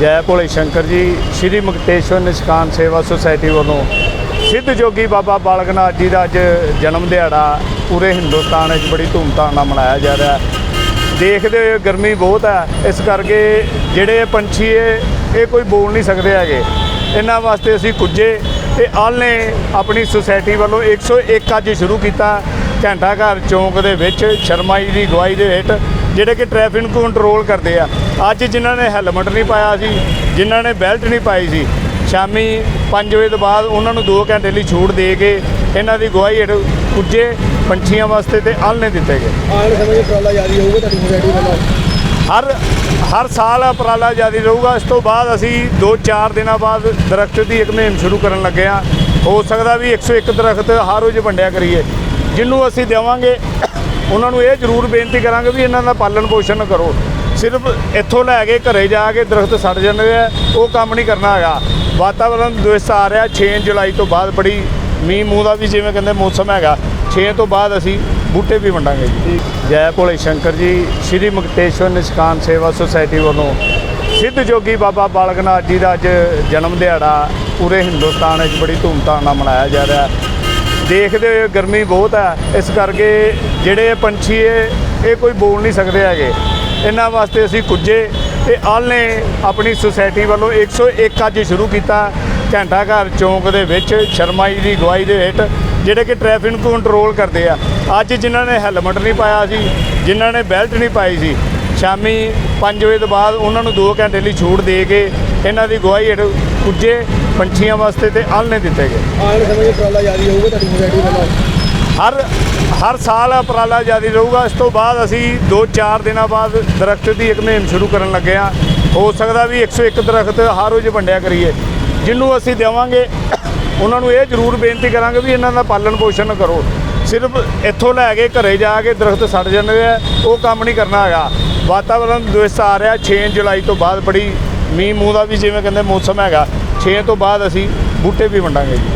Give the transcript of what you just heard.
ਜੈ ਭੋਲੇ ਸ਼ੰਕਰ ਜੀ, ਸ਼੍ਰੀ ਮੁਕਤੇਸ਼ਵਰ ਨਿਸ਼ਕਾਨ ਸੇਵਾ ਸੁਸਾਇਟੀ ਵੱਲੋਂ ਸਿੱਧ ਜੋਗੀ ਬਾਬਾ ਬਾਲਕ ਨਾਥ ਜੀ ਦਾ ਅੱਜ ਜਨਮ ਦਿਹਾੜਾ ਪੂਰੇ ਹਿੰਦੁਸਤਾਨ ਵਿੱਚ ਬੜੀ ਧੂਮਧਾਮ ਨਾਲ ਮਨਾਇਆ ਜਾ ਰਿਹਾ ਦੇਖਦੇ ਹੋਏ ਗਰਮੀ ਬਹੁਤ ਹੈ। ਇਸ ਕਰਕੇ ਜਿਹੜੇ ਪੰਛੀ ਇਹ ਇਹ ਕੋਈ ਬੋਲ ਨਹੀਂ ਸਕਦੇ ਹੈਗੇ। ਇਹਨਾਂ ਵਾਸਤੇ ਅਸੀਂ ਕੁੱਜੇ ਤੇ ਆਲ ਨੇ ਆਪਣੀ ਸੁਸਾਇਟੀ ਵੱਲੋਂ 101 ਅੱਜ ਸ਼ੁਰੂ ਕੀਤਾ। ਘੰਟਾ ਘਰ ਚੌਂਕ ਦੇ ਵਿੱਚ ਸ਼ਰਮਾ ਜੀ ਦੀ ਗਵਾਹੀ ਦੇ ਹੇਠ ਜਿਹੜੇ ਕਿ ਟ੍ਰੈਫਿਕ ਨੂੰ ਕੰਟਰੋਲ ਕਰਦੇ ਆ। ਅੱਜ ਜਿਨ੍ਹਾਂ ਨੇ ਹੈਲਮਟ ਨਹੀਂ ਪਾਇਆ ਸੀ ਜਿਨ੍ਹਾਂ ਨੇ ਬੈਲਟ ਨਹੀਂ ਪਾਈ ਸੀ ਸ਼ਾਮੀ 5 ਵਜੇ ਤੋਂ ਬਾਅਦ ਉਹਨਾਂ ਨੂੰ 2 ਘੰਟੇ ਲਈ ਛੂਟ ਦੇ ਕੇ ਇਹਨਾਂ ਦੀ ਗਵਾਹੀ ਹੇਠ ਕੁੱਜੇ ਪੰਛੀਆਂ ਵਾਸਤੇ ਤੇ ਆਲ ਨੇ ਦਿੱਤੇ ਗਏ। ਆਉਣ ਸਮੇਂ ਵਿੱਚ ਉਪਰਾਲਾ ਜਾਰੀ ਹੋਊਗਾ ਤੁਹਾਡੀ ਸੁਸਾਇਟੀ ਵੱਲੋਂ? ਹਰ ਹਰ ਸਾਲ ਉਪਰਾਲਾ ਜਾਰੀ ਰਹੂਗਾ। ਇਸ ਤੋਂ ਬਾਅਦ ਅਸੀਂ 2-4 ਦਿਨਾਂ ਬਾਅਦ ਦਰਖਤ ਦੀ ਇੱਕ ਮੁਹਿੰਮ ਸ਼ੁਰੂ ਕਰਨ ਲੱਗੇ ਹਾਂ। ਹੋ ਸਕਦਾ ਵੀ 101 ਦਰਖਤ ਹਰ ਰੋਜ਼ ਵੰਡਿਆ ਕਰੀਏ। ਜਿਹਨੂੰ ਅਸੀਂ ਦੇਵਾਂਗੇ, ਉਹਨਾਂ ਨੂੰ ਇਹ ਜ਼ਰੂਰ ਬੇਨਤੀ ਕਰਾਂਗੇ ਵੀ ਇਹਨਾਂ ਦਾ ਪਾਲਣ ਪੋਸ਼ਣ ਕਰੋ। ਸਿਰਫ ਇੱਥੋਂ ਲੈ ਕੇ ਘਰੇ ਜਾ ਕੇ ਦਰਖਤ ਸੜ ਜਾਂਦੇ ਆ, ਉਹ ਕੰਮ ਨਹੀਂ ਕਰਨਾ ਹੈਗਾ। ਵਾਤਾਵਰਣ ਦਿਵਸ ਆ ਰਿਹਾ 6 ਜੁਲਾਈ ਤੋਂ ਬਾਅਦ ਬੜੀ ਮੀਂਹ ਮੂੰਹ ਦਾ ਵੀ ਜਿਵੇਂ ਕਹਿੰਦੇ ਮੌਸਮ ਹੈਗਾ 6 ਤੋਂ ਬਾਅਦ ਅਸੀਂ ਬੂਟੇ ਵੀ ਵੰਡਾਂਗੇ ਜੀ। ਜੈ ਭੋਲੇ ਸ਼ੰਕਰ ਜੀ, ਸ਼੍ਰੀ ਮੁਕਤੇਸ਼ਵਰ ਨਿਸ਼ਕਾਨ ਸੇਵਾ ਸੁਸਾਇਟੀ ਵੱਲੋਂ ਸਿੱਧ ਜੋਗੀ ਬਾਬਾ ਬਾਲਕ ਨਾਥ ਜੀ ਦਾ ਅੱਜ ਜਨਮ ਦਿਹਾੜਾ, ਪੂਰੇ ਹਿੰਦੁਸਤਾਨ ਵਿੱਚ ਬੜੀ ਧੂਮਧਾਮ ਨਾਲ ਮਨਾਇਆ ਜਾ ਰਿਹਾ। ਦੇਖਦੇ ਹੋਏ ਗਰਮੀ ਬਹੁਤ ਆ। ਇਸ ਕਰਕੇ ਜਿਹੜੇ ਪੰਛੀ ਇਹ ਇਹ ਕੋਈ ਬੋਲ ਨਹੀਂ ਸਕਦੇ ਹੈਗੇ। ਇਹਨਾਂ ਵਾਸਤੇ ਅਸੀਂ ਕੁੱਜੇ ਤੇ ਆਲ ਨੇ ਆਪਣੀ ਸੁਸਾਇਟੀ ਵੱਲੋਂ 101 ਅੱਜ ਸ਼ੁਰੂ ਕੀਤਾ। ਘੰਟਾ ਘਰ ਚੌਂਕ ਦੇ ਵਿੱਚ ਸ਼ਰਮਾਈ ਦੀ ਗਵਾਈ ਦੇ ਹੇਠ ਜਿਹੜੇ ਕਿ ਟ੍ਰੈਫਿਕ ਨੂੰ ਕੰਟਰੋਲ ਕਰਦੇ ਆ। ਅੱਜ ਜਿਨ੍ਹਾਂ ਨੇ ਹੈਲਮਟ ਨਹੀਂ ਪਾਇਆ ਸੀ, ਜਿਨ੍ਹਾਂ ਨੇ ਬੈਲਟ ਨਹੀਂ ਪਾਈ ਸੀ, ਸ਼ਾਮੀ 5 ਵਜੇ ਤੋਂ ਬਾਅਦ ਉਹਨਾਂ ਨੂੰ 2 ਘੰਟੇ ਲਈ ਛੂਟ ਦੇ ਕੇ ਇਹਨਾਂ ਦੀ ਗਵਾਹੀ ਹੇਠ ਕੁੱਜੇ ਪੰਛੀਆਂ ਵਾਸਤੇ ਤੇ ਆਲ ਨੇ ਦਿੱਤੇ ਗਏ। ਆਉਣ ਸਮੇਂ ਉਪਰਾਲਾ ਜਾਰੀ ਹੋਊਗਾ ਤੁਹਾਡੀ ਸੁਸਾਇਟੀ ਵੱਲੋਂ? ਹਰ ਹਰ ਸਾਲ ਉਪਰਾਲਾ ਜਾਰੀ ਰਹੂਗਾ। ਇਸ ਤੋਂ ਬਾਅਦ ਅਸੀਂ 2-4 ਦਿਨਾਂ ਬਾਅਦ ਦਰਖਤ ਦੀ ਇੱਕ ਮੁਹਿੰਮ ਸ਼ੁਰੂ ਕਰਨ ਲੱਗੇ ਹਾਂ। ਹੋ ਸਕਦਾ ਵੀ 101 ਦਰਖਤ ਹਰ ਰੋਜ਼ ਵੰਡਿਆ ਕਰੀਏ। ਜਿਹਨੂੰ ਅਸੀਂ ਦੇਵਾਂਗੇ ਉਹਨਾਂ ਨੂੰ ਇਹ ਜ਼ਰੂਰ ਬੇਨਤੀ ਕਰਾਂਗੇ ਵੀ ਇਹਨਾਂ ਦਾ ਪਾਲਣ ਪੋਸ਼ਣ ਕਰੋ। ਸਿਰਫ ਇੱਥੋਂ ਲੈ ਕੇ ਘਰੇ ਜਾ ਕੇ ਦਰਖਤ ਸੜ ਜਾਂਦੇ ਆ ਉਹ ਕੰਮ ਨਹੀਂ ਕਰਨਾ ਹੈਗਾ। ਵਾਤਾਵਰਣ ਦਿਵਸ ਆ ਰਿਹਾ 6 ਜੁਲਾਈ ਤੋਂ ਬਾਅਦ ਬੜੀ ਮੀਂਹ ਮੂੰਹ ਦਾ ਵੀ ਜਿਵੇਂ ਕਹਿੰਦੇ ਮੌਸਮ ਹੈਗਾ 6 ਤੋਂ ਬਾਅਦ ਅਸੀਂ ਬੂਟੇ ਵੀ ਵੰਡਾਂਗੇ ਜੀ।